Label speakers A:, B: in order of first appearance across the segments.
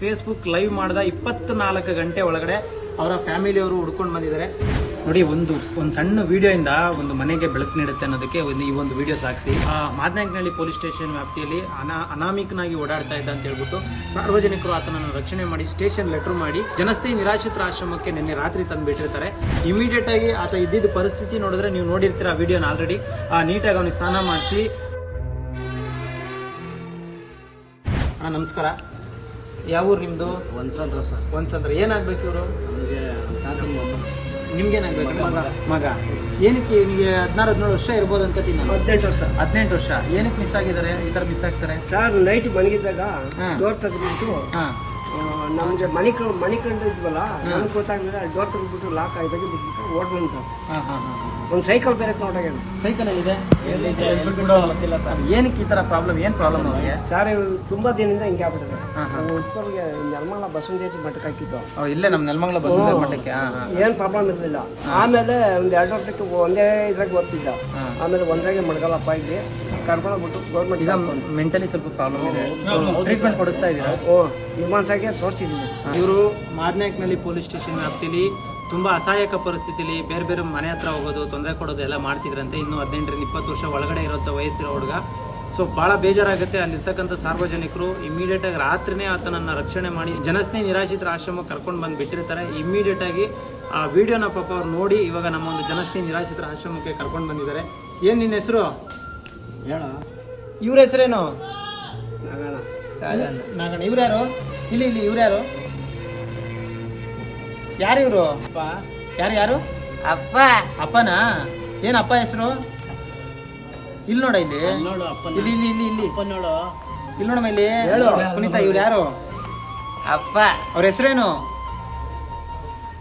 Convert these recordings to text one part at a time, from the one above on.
A: Facebook live ಮಾಡಿದ ಇಪ್ಪತ್ನಾಲ್ಕು ಗಂಟೆ ಒಳಗಡೆ ಅವರ ಫ್ಯಾಮಿಲಿಯವರು ಹುಡ್ಕೊಂಡು ಬಂದಿದ್ದಾರೆ. ನೋಡಿ, ಒಂದು ಒಂದು ಸಣ್ಣ ವಿಡಿಯೋಯಿಂದ ಒಂದು ಮನೆಗೆ ಬೆಳಕು ನೀಡುತ್ತೆ ಅನ್ನೋದಕ್ಕೆ ಒಂದು ಈ ಒಂದು ವಿಡಿಯೋ ಸಾಕ್ಷಿ ಆ ಮಾದನಾಯಕನಹಳ್ಳಿ ಪೊಲೀಸ್ ಸ್ಟೇಷನ್ ವ್ಯಾಪ್ತಿಯಲ್ಲಿ ಅನಾ, ಅನಾಮಿಕನಾಗಿ ಓಡಾಡ್ತಾ ಇದ್ದ ಅಂತ ಹೇಳ್ಬಿಟ್ಟು ಸಾರ್ವಜನಿಕರು ಆತನನ್ನು ರಕ್ಷಣೆ ಮಾಡಿ ಸ್ಟೇಷನ್ ಲೆಟರ್ ಮಾಡಿ, ಜನಸ್ಥಿ ನಿರಾಶ್ರಿತರ ಆಶ್ರಮಕ್ಕೆ ನಿನ್ನೆ ರಾತ್ರಿ ತಂದು ಬಿಟ್ಟಿರ್ತಾರೆ ಇಮಿಡಿಯೇಟ್ ಆಗಿ ಆತ ಇದ್ದಿದ್ದ ಪರಿಸ್ಥಿತಿ ನೋಡಿದ್ರೆ ನೀವು ನೋಡಿರ್ತೀರ ಆ ವಿಡಿಯೋನ ಆಲ್ರೆಡಿ ನೀಟಾಗಿ ಅವನಿಗೆ ಸ್ನಾನ ಮಾಡಿಸಿ. ನಮಸ್ಕಾರ. ಯಾವ ಊರು ನಿಮ್ದು?
B: ಒಂದ್ಸಲ ಸರ್.
A: ಒಂದ್ಸಂದ್ರ. ಏನಾಗ್ಬೇಕು ಇವರು?
B: ನಮಗೆ ತಾತನ ಮೊಮ್ಮ
A: ನಿಮ್ಗೇನಾಗ್ಬೇಕು? ಮಗ ಮಗ. ಏನಕ್ಕೆ ನಿಮಗೆ ಹದಿನಾರು ಹದಿನೇಳು ವರ್ಷ ಇರ್ಬೋದು ಅನ್ಕೋತೀನಿ ನಾನು.
C: ಹದಿನೆಂಟು ವರ್ಷ.
A: ಹದಿನೆಂಟು ವರ್ಷ. ಏನಕ್ಕೆ ಮಿಸ್ ಆಗಿದ್ದಾರೆ? ಈ ಥರ ಮಿಸ್ ಆಗ್ತಾರೆ?
C: ಸರ್ ಲೈಟ್ ಮಲಗಿದ್ದಾಗ
A: ಹಾಂ.
C: ಡೋರ್ ತೆಗೆದ್ಬಿಟ್ಟು
A: ಹಾ.
C: ನಮಗೆ ಮನೆ ಕ- ಮನೆ ಕಂಡು ಇದ್ವಲ್ಲ ಗೊತ್ತಾಗ್ಲಿಲ್ಲ ಅಲ್ಲಿ ಡೋರ್ ತೆಗೆದ್ಬಿಟ್ಟು ಲಾಕ್ ಆಗಿ ತೆಗೆದ್ಬಿಟ್ಟು ಓಡ್ ಬಂತ ಒಂದು ಸೈಕಲ್ ಬೇರೆ ತೊಗೊಂಡೋಗ್ಯಾನ
A: ಸೈಕಲ್ ಇದೆ?
B: ಗೊತ್ತಿಲ್ಲ ಸರ್.
A: ಏನಕ್ಕೆ ಈ ಥರ ಪ್ರಾಬ್ಲಮ್ ಏನು ಪ್ರಾಬ್ಲಮ್ ಅವರಿಗೆ?
C: ಸರ್ ತುಂಬ ದಿನದಿಂದ ಹಿಂಗೆ ಆಗ್ಬಿಟ್ಟಿದೆ. ಉತ್ಪರ್ಗೆ ನೆಲಮಂಗಲ ಬಸವನದೇತಿ ಮಟ್ಟಕ್ಕೆ ಹಾಕಿದ್ದು.
A: ಇಲ್ಲೇ ನಮ್ಮ ನೆಲಮಂಗಲ ಬಸವನ ಮಠಕ್ಕೆ?
C: ಏನು ಪ್ರಾಬ್ಲಮ್ ಇರಲಿಲ್ಲ. ಆಮೇಲೆ ಒಂದು ಎರಡು ವರ್ಷಕ್ಕೆ ಒಂದೇ ಇದ್ರಾಗ ಓದ್ತಿದ್ದ. ಆಮೇಲೆ ಒಂದ್ರಾಗೆ ಮಡ್ಗಲಪ್ಪ ಇಲ್ಲಿ. ಗೌರ್ಮೆಂಟ್
A: ಮೆಂಟಲಿ ಸ್ವಲ್ಪ ಪ್ರಾಬ್ಲಮ್ ಇದೆ. ಟ್ರೀಟ್ಮೆಂಟ್ ಕೊಡಿಸ್ತಾ ಇದ್ದೀರಾ?
C: ಓ ತೋರಿಸಿದ್ದೀನಿ
A: ಇವರು ಮಾದನಾಯಕನಹಳ್ಳಿ ಪೊಲೀಸ್ ಸ್ಟೇಷನ್ ವ್ಯಾಪ್ತಿಲಿ ತುಂಬಾ ಅಸಹಾಯಕ ಪರಿಸ್ಥಿತಿಲಿ ಬೇರೆ ಬೇರೆ ಮನೆ ಹತ್ರ ಹೋಗೋದು ತೊಂದರೆ ಕೊಡೋದು ಎಲ್ಲ ಮಾಡ್ತಿದ್ರಂತೆ. ಇನ್ನು ಹದಿನೆಂಟರಿಂದ ಇಪ್ಪತ್ತು ವರ್ಷ ಒಳಗಡೆ ಇರೋಂಥ ವಯಸ್ಸಿರೋ ಹುಡುಗ. ಸೊ ಭಾಳ ಬೇಜಾರಾಗುತ್ತೆ. ಅಲ್ಲಿರ್ತಕ್ಕಂಥ ಸಾರ್ವಜನಿಕರು ಇಮಿಡಿಯೇಟ್ ಆಗಿ ರಾತ್ರಿನೇ ಆತನನ್ನ ರಕ್ಷಣೆ ಮಾಡಿ ಜನಸ್ನೇಹಿ ನಿರಾಶ್ರಿತರ ಆಶ್ರಮಕ್ಕೆ ಕರ್ಕೊಂಡು ಬಂದು ಬಿಟ್ಟಿರ್ತಾರೆ. ಇಮಿಡಿಯೇಟ್ ಆಗಿ ಆ ವಿಡಿಯೋನ ಪಾಪ ಅವ್ರು ನೋಡಿ ಇವಾಗ ನಮ್ಮ ಒಂದು ಜನಸ್ನೇಹಿ ನಿರಾಶ್ರಿತರ ಆಶ್ರಮಕ್ಕೆ ಕರ್ಕೊಂಡು ಬಂದಿದ್ದಾರೆ. ಏನು ನಿನ್ನ ಹೆಸರು? ಇವ್ರ ಹೆಸರೇನು?
C: ನಾಗಣ್ಣ.
A: ನಾಗಣ್ಣ. ಇವ್ರು ಯಾರು? ಇಲ್ಲಿ ಇಲ್ಲಿ ಇವ್ರು ಯಾರು? ಯಾರು ಇವರು?
B: ಅಪ್ಪ.
A: ಯಾರು ಯಾರು?
B: ಅಪ್ಪ.
A: ಅಪ್ಪನಾ? ಏನ್ ಅಪ್ಪ ಹೆಸರು? ಇಲ್ಲಿ ನೋಡ ಇಲ್ಲಿ.
B: ನೋಡು ಅಪ್ಪನ.
A: ಇಲ್ಲಿ ಇಲ್ಲಿ ಇಲ್ಲಿ ಇಲ್ಲಿ.
B: ಅಪ್ಪ ನೋಡು.
A: ಇಲ್ಲಿ ನೋಡಮ್ಮ ಇಲ್ಲಿ ಪುನೀತ ಇವ್ರು ಯಾರು?
B: ಅಪ್ಪ.
A: ಅವ್ರ ಹೆಸರೇನು?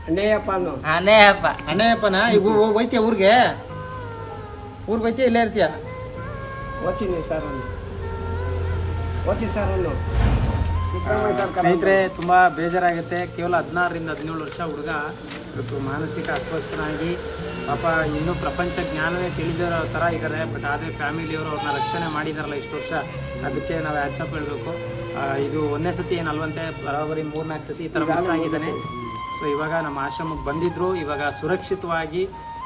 C: ಅಣ್ಣಯ್ಯಪ್ಪ. ಅನ್ನೋ
B: ನಾನೇ ಅಪ್ಪ
A: ಅಣ್ಣಯ್ಯಪ್ಪನ ಈಗ ಹೋಯ್ತಿಯ ಊರಿಗೆ? ಊರಿಗೆ ಹೋಯ್ತೀಯ ಇಲ್ಲೇ ಇರ್ತೀಯ?
C: ಓದ್ತೀನಿ ಸರ್ ಓದ್ತೀನಿ ಸರ್
A: ಸ್ನೇಹಿತರೆ ತುಂಬ ಬೇಜಾರಾಗುತ್ತೆ. ಕೇವಲ ಹದಿನಾರರಿಂದ ಹದಿನೇಳು ವರ್ಷ ಹುಡುಗ ಇವತ್ತು ಮಾನಸಿಕ ಅಸ್ವಸ್ಥನಾಗಿ. ಪಾಪ ಇನ್ನೂ ಪ್ರಪಂಚ ಜ್ಞಾನವೇ ತಿಳಿದಿರೋ ಥರ ಇದ್ದಾರೆ ಬಟ್ ಆದರೆ ಫ್ಯಾಮಿಲಿಯವರು ಅವ್ರನ್ನ ರಕ್ಷಣೆ ಮಾಡಿದಾರಲ್ಲ ಇಷ್ಟು ವರ್ಷ. ಅದಕ್ಕೆ ನಾವು ಆ್ಯಡ್ಸಪ್ ಹೇಳಬೇಕು. ಇದು ಒಂದೇ ಸತಿ ಏನು ಅಲ್ವಂತೆ ಬರೋಬರಿ ಮೂರ್ನಾಲ್ಕು ಸತಿ ಈ ಥರ ಮಿಸ್ ಆಗಿದ್ದಾನೆ. ಸೊ ಇವಾಗ ನಮ್ಮ ಆಶ್ರಮಕ್ಕೆ ಬಂದಿದ್ದರು ಇವಾಗ ಸುರಕ್ಷಿತವಾಗಿ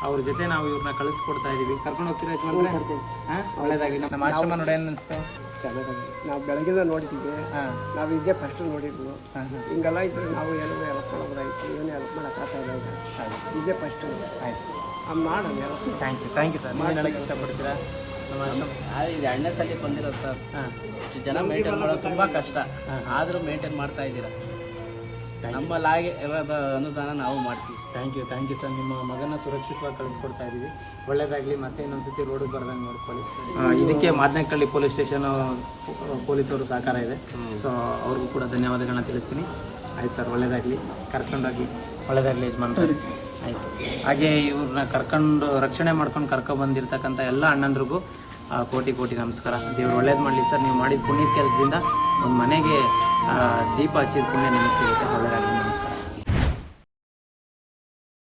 A: ಅವ್ರ ಜೊತೆ ನಾವು ಇವ್ರನ್ನ ಕಳಿಸ್ಕೊಡ್ತಾ ಇದೀವಿ. ಕರ್ಕೊಂಡು ಹೋಗ್ತೀರಾ ಯಜಮಾನ್ರೆ? ಹಾಂ? ಒಳ್ಳೇದಾಗಿ. ನಮ್ಮ ಆಶ್ರಮ ನೋಡಿ ಏನು ಅನಿಸ್ತು?
C: ಚೆನ್ನಾಗಿದೆ. ನಾವು ಬೆಳಗಿಂದ ನೋಡ್ತಿದ್ವಿ
A: ಹಾಂ.
C: ನಾವು ಇದೇ ಫಸ್ಟ್ ನೋಡಿದ್ವು.
A: ಹಾಂ ಹಾಂ.
C: ಹಿಂಗೆಲ್ಲ ಇದ್ರೆ ನಾವು ಏನೋ ಹೆಲ್ಪ್ ಮಾಡೋದಾಯ್ತು ಏನೇ ಹೆಲ್ಪ್ ಮಾಡೋಕ್ಕಾಗ್ತಾ ಇಲ್ಲ ಇದೇ ಫಸ್ಟ್
A: ಆಯ್ತು.
C: ಮಾಡೋಣ
A: thank you thank you sir ನೀವು ನನಗೆ ಇಷ್ಟಪಡ್ತೀರಾ?
B: ಇದು ಎರಡನೇ ಸಲ ಬಂದಿರೋದು ಸರ್ ಇಷ್ಟು ಜನ ಮೇಂಟೈನ್ ಮಾಡೋದು ತುಂಬಾ ಕಷ್ಟ. ಆದರೂ ಮೇಂಟೈನ್ ಮಾಡ್ತಾ ಇದ್ದೀರಾ. ನಮ್ಮಲ್ಲಿ ಲಾಗೆ ಇರೋದ ಅನುದಾನ ನಾವು ಮಾಡ್ತೀವಿ.
A: Thank you thank you sir ನಿಮ್ಮ ಮಗನ ಸುರಕ್ಷಿತವಾಗಿ ಕಳಿಸ್ಕೊಡ್ತಾ ಇದ್ದೀವಿ ಒಳ್ಳೇದಾಗಲಿ ಮತ್ತೆ ಇನ್ನೊಂದ್ಸತಿ ರೋಡಿಗೆ ಬರ್ದಂಗೆ ನೋಡ್ಕೊಳ್ಳಿ. ಇದಕ್ಕೆ ಮಾದನಕಳ್ಳಿ ಪೊಲೀಸ್ ಸ್ಟೇಷನ್ ಪೊಲೀಸರು ಸಹಕಾರ ಇದೆ. ಸೊ ಅವ್ರಿಗೂ ಕೂಡ ಧನ್ಯವಾದಗಳನ್ನ ತಿಳಿಸ್ತೀನಿ. ಆಯ್ತು ಸರ್ ಒಳ್ಳೇದಾಗಲಿ. ಕರ್ಕೊಂಡೋಗಿ ಒಳ್ಳೇದಾಗಲಿ ಯಜಮಾನ್ ಆಯಿತು. ಹಾಗೆ ಇವ್ರನ್ನ ಕರ್ಕೊಂಡು ರಕ್ಷಣೆ ಮಾಡ್ಕೊಂಡು ಕರ್ಕೊಂಡು ಬಂದಿರ್ತಕ್ಕಂಥ ಎಲ್ಲ ಅಣ್ಣಂದ್ರಿಗೂ ಕೋಟಿ ಕೋಟಿ ನಮಸ್ಕಾರ. ದೇವ್ರು ಒಳ್ಳೇದು ಮಾಡಲಿ ಸರ್ ನೀವು ಮಾಡಿದ ಪುಣ್ಯದ ಕೆಲಸದಿಂದ ಒಂದು ಮನೆಗೆ ದೀಪ ಹಚ್ಚಿದ ಪುಣ್ಯ ನಿಮಗೆ ಸಿಗುತ್ತೆ. ಒಳ್ಳೇದಾಗಲಿ. ನಮಸ್ಕಾರ.